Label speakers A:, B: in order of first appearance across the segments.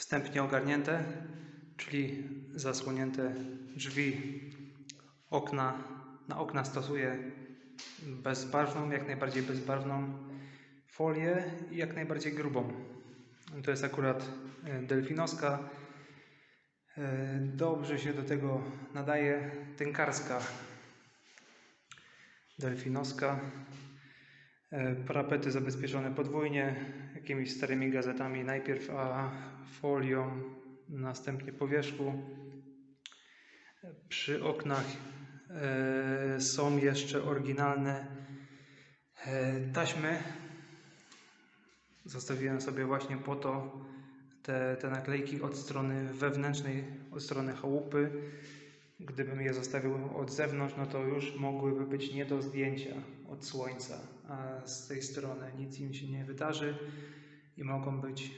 A: wstępnie ogarnięte, czyli zasłonięte drzwi, okna. Na okna stosuję bezbarwną, jak najbardziej bezbarwną folię i jak najbardziej grubą. To jest akurat e, delfinowska. E, Dobrze się do tego nadaje tynkarska delfinowska. E, Parapety zabezpieczone podwójnie, jakimiś starymi gazetami najpierw, a folią następnie po wierzchu. Przy oknach e, są jeszcze oryginalne e, taśmy. Zostawiłem sobie właśnie po to te, te naklejki od strony wewnętrznej, od strony chałupy. Gdybym je zostawił od zewnątrz, no to już mogłyby być nie do zdjęcia od słońca, z tej strony nic im się nie wydarzy i mogą być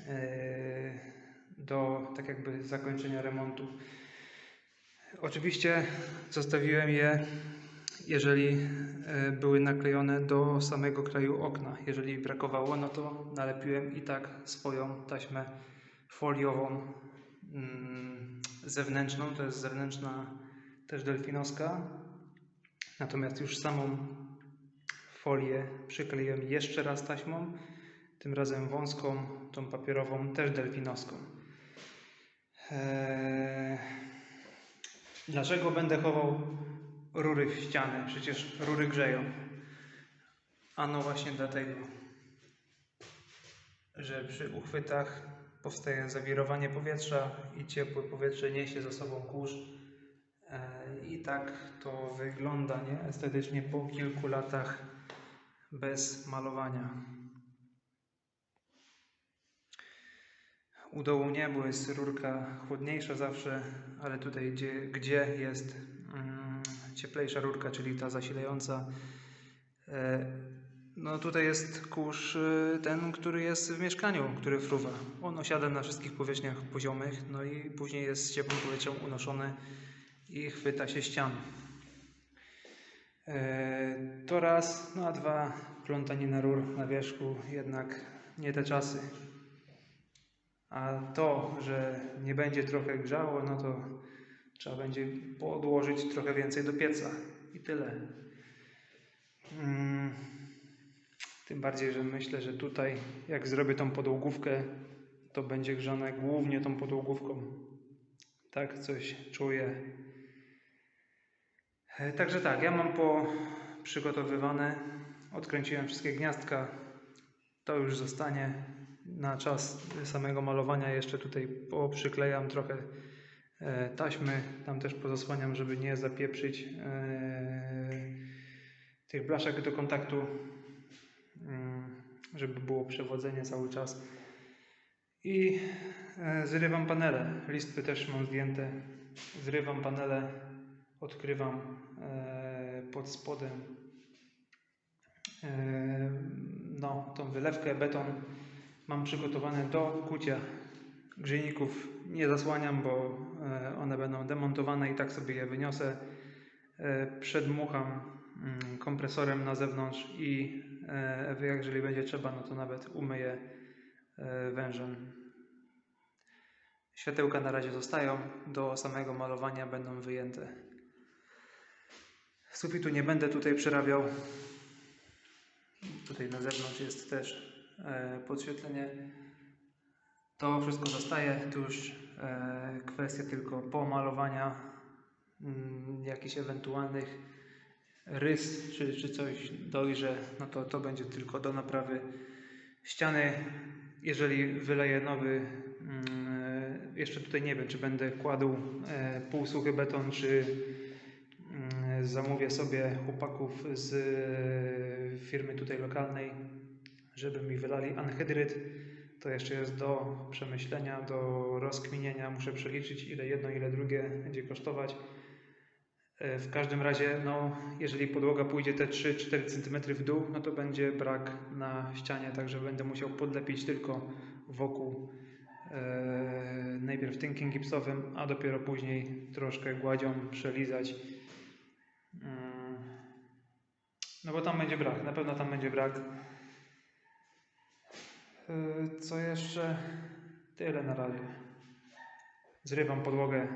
A: e, do tak jakby zakończenia remontu. Oczywiście zostawiłem je, jeżeli e, były naklejone do samego kraju okna. Jeżeli brakowało, no to nalepiłem i tak swoją taśmę foliową mm, zewnętrzną. To jest zewnętrzna też delfinowska. Natomiast już samą folię przykleiłem jeszcze raz taśmą, tym razem wąską, tą papierową, też delfinowską. Eee, Dlaczego będę chował rury w ścianę? Przecież rury grzeją. Ano właśnie dlatego, że przy uchwytach powstaje zawirowanie powietrza i ciepłe powietrze niesie za sobą kurz. E, I tak to wygląda nie? estetycznie po kilku latach bez malowania. U dołu nie, bo jest rurka chłodniejsza zawsze, ale tutaj, gdzie, gdzie jest mm, cieplejsza rurka, czyli ta zasilająca, e, no tutaj jest kurz y, ten, który jest w mieszkaniu, który fruwa. On osiada na wszystkich powierzchniach poziomych, no i później jest z ciepłym powietrzem unoszony i chwyta się ścian. To raz, no a dwa, plątanina rur na wierzchu, jednak nie te czasy. A to, że nie będzie trochę grzało, no to trzeba będzie podłożyć trochę więcej do pieca i tyle. Mm, Tym bardziej, że myślę, że tutaj, jak zrobię tą podłogówkę, to będzie grzane głównie tą podłogówką. Tak coś czuję. E, Także tak, ja mam po przygotowywane, odkręciłem wszystkie gniazdka. To już zostanie na czas samego malowania. Jeszcze tutaj poprzyklejam trochę e, taśmy, tam też pozasłaniam, żeby nie zapieprzyć e, tych blaszek do kontaktu, mm, żeby było przewodzenie cały czas. I e, zrywam panele. Listwy też mam zdjęte. Zrywam panele, odkrywam e, pod spodem e, no, tą wylewkę, beton. Mam przygotowane do kucia grzejników. Nie zasłaniam, bo e, one będą demontowane i tak sobie je wyniosę. Przedmucham mm, kompresorem na zewnątrz i jeżeli będzie trzeba, no to nawet umyję wężem. Światełka na razie zostają, do samego malowania będą wyjęte. Sufitu nie będę tutaj przerabiał. Tutaj na zewnątrz jest też e, podświetlenie. To wszystko zostaje. Tu już e, kwestia tylko pomalowania mm, jakichś ewentualnych rys czy, czy coś dojrze. No to to będzie tylko do naprawy ściany. Jeżeli wyleję nowy, mm, e, jeszcze tutaj nie wiem, czy będę kładł półsuchy beton, czy zamówię sobie chłopaków z e, firmy tutaj lokalnej, żeby mi wylali anhydryt. To jeszcze jest do przemyślenia, do rozkminienia. Muszę przeliczyć, ile jedno, ile drugie będzie kosztować. E, W każdym razie, no, jeżeli podłoga pójdzie te 3-4 cm w dół, no to będzie brak na ścianie, także będę musiał podlepić tylko wokół e, najpierw tynkiem gipsowym, a dopiero później troszkę gładzią przelizać. Mm. No bo tam będzie brak, na pewno tam będzie brak. E, Co jeszcze? tyle na razie. Zrywam podłogę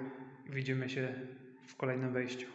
A: widzimy się w kolejnym wejściu.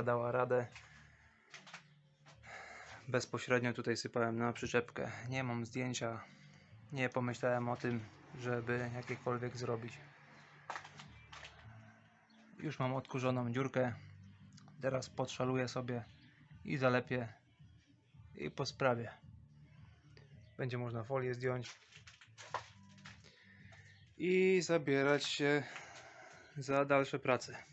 A: Dziureczka dała radę. Bezpośrednio tutaj sypałem na przyczepkę. Nie mam zdjęcia. Nie pomyślałem o tym, żeby jakiekolwiek zrobić. Już mam odkurzoną dziurkę. Teraz podszaluję sobie i zalepię i po sprawie. Będzie można folię zdjąć i zabierać się za dalsze prace.